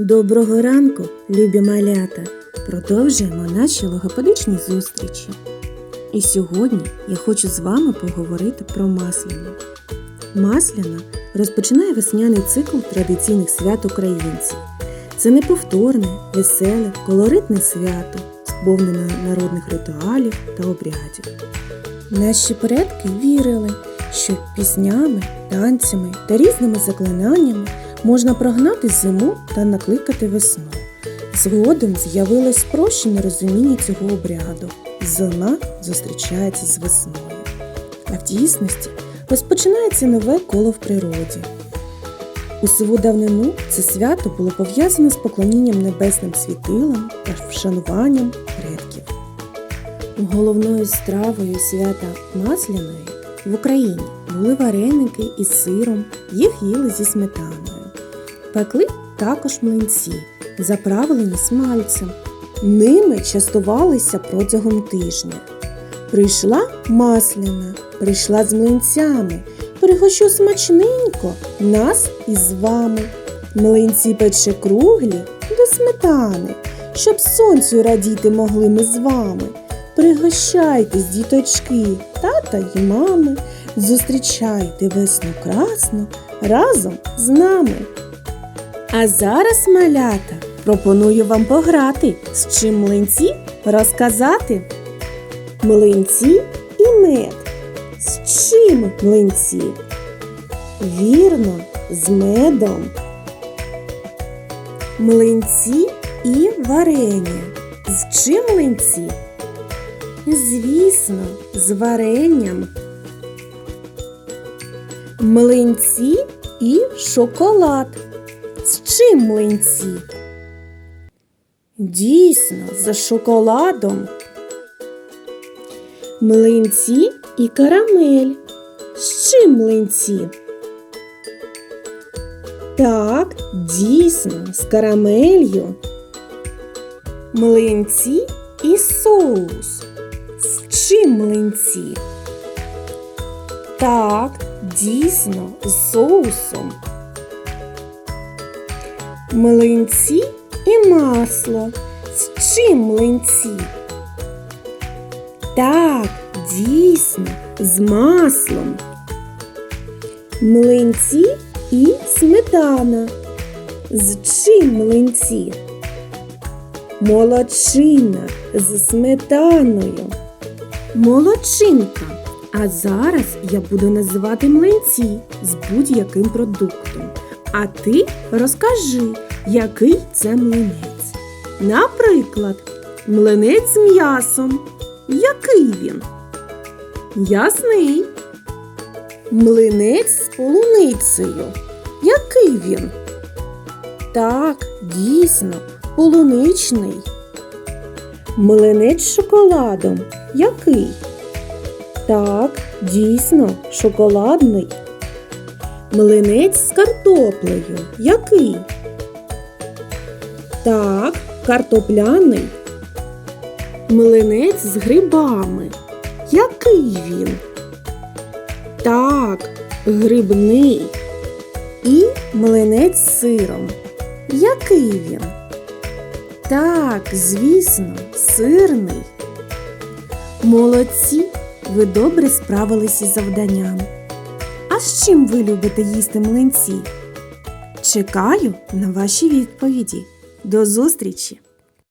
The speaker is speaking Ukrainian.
Доброго ранку, любі малята! Продовжуємо наші логопедичні зустрічі. І сьогодні я хочу з вами поговорити про масляну. Масляна розпочинає весняний цикл традиційних свят українців. Це неповторне, веселе, колоритне свято, сповнене народних ритуалів та обрядів. Наші предки вірили, що піснями, танцями та різними заклинаннями можна прогнати зиму та накликати весну. Згодом з'явилось спрощене розуміння цього обряду. Зима зустрічається з весною. А в дійсності розпочинається нове коло в природі. У сиву давнину це свято було пов'язане з поклонінням небесним світилам та вшануванням предків. Головною стравою свята Масляної в Україні були вареники із сиром, їх їли зі сметаною. Пекли також млинці, заправлені смальцем. Ними частувалися протягом тижня. Прийшла масляна, прийшла з млинцями. Пригощу смачненько нас із вами. Млинці пече круглі до сметани, щоб сонцю радіти могли ми з вами. Пригощайтесь, діточки, тата й мами, зустрічайте весну красну разом з нами. А зараз, малята, пропоную вам пограти, з чим млинці розказати. Млинці і мед. З чим млинці? Вірно, з медом. Млинці і варення. З чим млинці? Звісно, з варенням. Млинці і шоколад. З чим млинці? Дійсно, за шоколадом. Млинці і карамель. З чим млинці? Так, дійсно, з карамелью. Млинці і соус. З чим млинці? Так, дійсно, з соусом. Млинці і масло. З чим млинці? Так, дійсно, з маслом. Млинці і сметана. З чим млинці? Молодчина з сметаною. Молодчинка. А зараз я буду називати млинці з будь-яким продуктом. А ти розкажи, який це млинець. Наприклад, млинець з м'ясом. Який він? Ясний. Млинець з полуницею. Який він? Так, дійсно, полуничний. Млинець з шоколадом. Який? Так, дійсно, шоколадний. Млинець з картоплею. Який? Так, картопляний. Млинець з грибами. Який він? Так, грибний. І млинець з сиром. Який він? Так, звісно, сирний. Молодці, ви добре справились із завданням. З чим ви любите їсти млинці? Чекаю на ваші відповіді. До зустрічі!